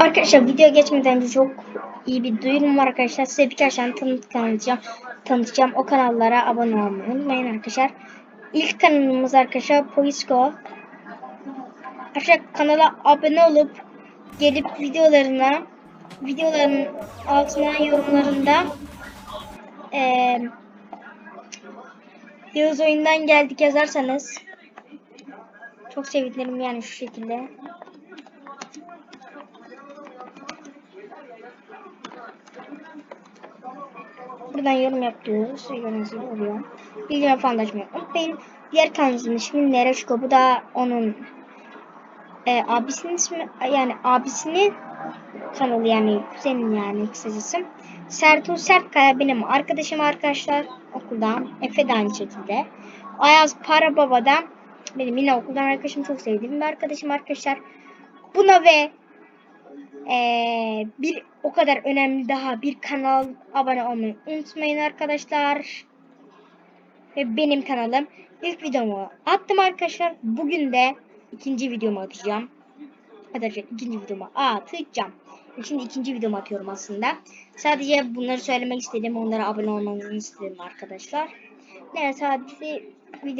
Arkadaşlar video geçmeden önce çok iyi bir duyurum var arkadaşlar. Size birkaç tane tanıt tanıtacağım. Tanıtacağım. O kanallara abone olmayı unutmayın arkadaşlar. İlk kanalımız arkadaşlar Poisco. Arkadaşlar kanala abone olup gelip videolarına videoların altına yorumlarında eee oyundan geldik yazarsanız çok sevinirim yani şu şekilde. Buradan yorum yapıyoruz. Gördüğünüz gibi oluyor. Bildirim falan da unutmayın. Diğer kanalımızın ismi Nereşko. Bu da onun e, abisinin ismi yani abisinin kanalı yani kuzenin yani kısacası. Sertu Sertkaya benim arkadaşım arkadaşlar okuldan. Efe de aynı şekilde. Ayaz Para Baba'dan benim yine okuldan arkadaşım çok sevdiğim bir arkadaşım arkadaşlar. Buna ve ee, bir o kadar önemli daha bir kanal abone olmayı unutmayın arkadaşlar. Ve benim kanalım ilk videomu attım arkadaşlar. Bugün de ikinci videomu atacağım. Arkadaşlar ikinci videomu atacağım. Şimdi ikinci videomu atıyorum aslında. Sadece bunları söylemek istedim. Onlara abone olmanızı istedim arkadaşlar. Evet sadece video